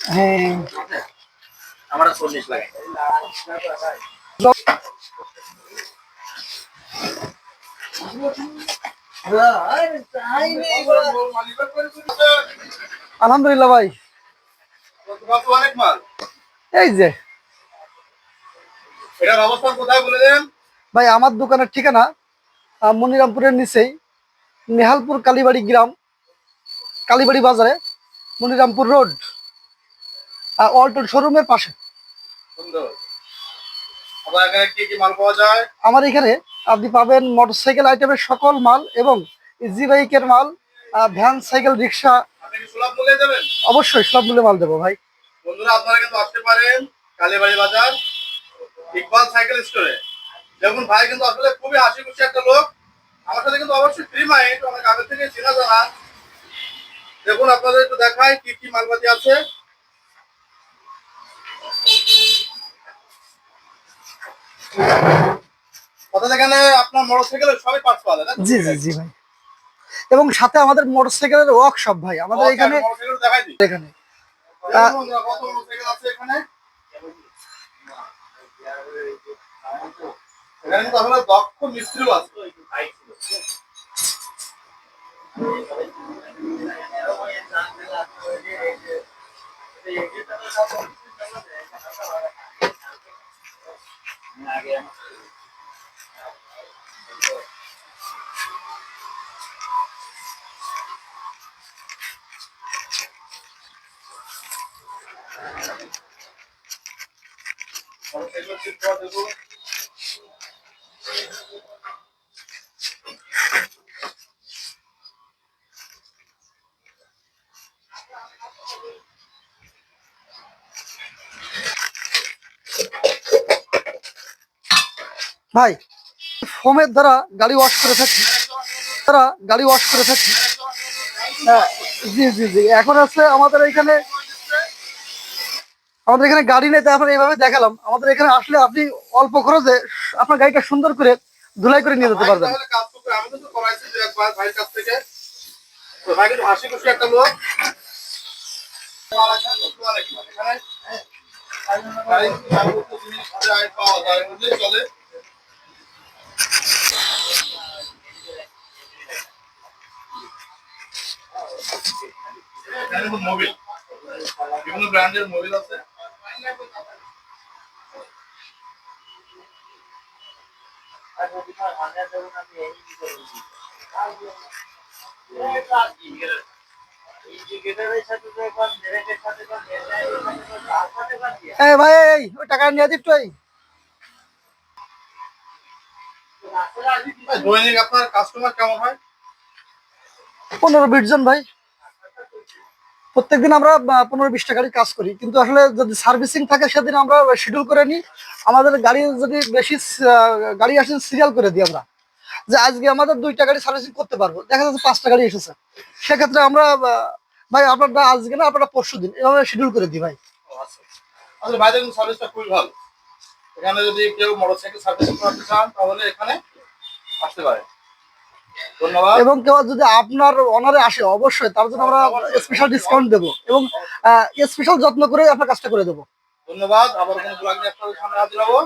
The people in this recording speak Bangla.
হ্যাঁ। আলহামদুলিল্লাহ ভাই। এই যে। ভাই, আমার দোকানের ঠিকানা মনিরামপুরের নিচেই, নেহালপুর কালীবাড়ি গ্রাম, কালীবাড়ি বাজারে, মনিরামপুর রোড। অল্টোর শোরুমের পাশে। সুন্দর। আবার এখানে কি কি মাল পাওয়া যায়? আমার এখানে আপনি পাবেন মোটরসাইকেল আইটেমের সকল মাল এবং ইজি বাইকের মাল ভ্যান সাইকেল রিক্সা আপনি কি সুলভ মূল্যে দেবেন? অবশ্যই সব মূল্যে মাল দেবো ভাই। বন্ধুরা আপনারা কিন্তু আসতে পারেন কালীবাড়ি বাজার ইকবাল সাইকেল স্টোরে। দেখুন ভাই কিন্তু আসলে খুবই হাসি খুশি একটা লোক। আমার সাথে কিন্তু অবশ্যই ফ্রি মাইন্ড অনেক আগে থেকে চেনা জানা। দেখুন আপনাদের একটু দেখাই কি কি মালপাতি আছে অর্থাৎ এখানে আপনার মোটর সাইকেলের সবই পার্টস পাওয়া যায় না জি জি জি ভাই এবং সাথে আমাদের মোটরসাইকেলের ওয়ার্কশপ ভাই আমাদের এখানে মোটরসাইকেল দেখাই দিই এখানে দেখুন বন্ধুরা, কত মোটরসাইকেল আছে এখানে এখানে কিন্তু আসলে দক্ষ মিস্ত্রিও আছে মোটরসাইকেল ঠিক করা ভাই ফোমের দ্বারা গাড়ি ওয়াশ করে থাকি তারা গাড়ি ওয়াশ করে থাকি হ্যাঁ, জি জি জি এখন আছে আমাদের এখানে আমাদের এখানে গাড়ি নেই তাই আমরা এইভাবে দেখালাম আমাদের এখানে আসলে আপনি অল্প খরচে আপনার গাড়িটা সুন্দর করে ধুলাই করে নিয়ে যেতে ভাই পারবেন মোবিল বিভিন্ন ব্র্যান্ডের মোবিল আছে। এই ভাই এই ওই টাকা নিয়ে দৈনিক আপনার কাস্টমার কেমন হয়? পনেরো বিশ জন ভাই। প্রত্যেকদিন আমরা পনেরো বিশটা গাড়ি কাজ করি। কিন্তু আসলে যদি সার্ভিসিং থাকে সেদিন আমরা শিডিউল করে নিই। আমাদের গাড়ি যদি বেশি গাড়ি আসে সিরিয়াল করে দিই আমরা। যে আজকে আমাদের দুইটা গাড়ি সার্ভিসিং করতে পারব। দেখা যাচ্ছে পাঁচটা গাড়ি এসেছে। সেক্ষেত্রে আমরা ভাই, আপনারটা আজকে না, আপনারটা পরশু দিন। এভাবে শিডিউল করে দিই ভাই। আসলে ভাইদের সার্ভিসটা খুবই ভালো। এখানে যদি কেউ মোটরসাইকেল সার্ভিসিং করতে চান, তাহলে এখানে আসতে পারে। এবং কেউ যদি আপনার অনারে আসে অবশ্যই তার জন্য আমরা স্পেশাল ডিসকাউন্ট দেবো এবং স্পেশাল যত্ন করে আপনার কাজটা করে দেবো। ধন্যবাদ। আবার কোনো সামনে হাজির হব।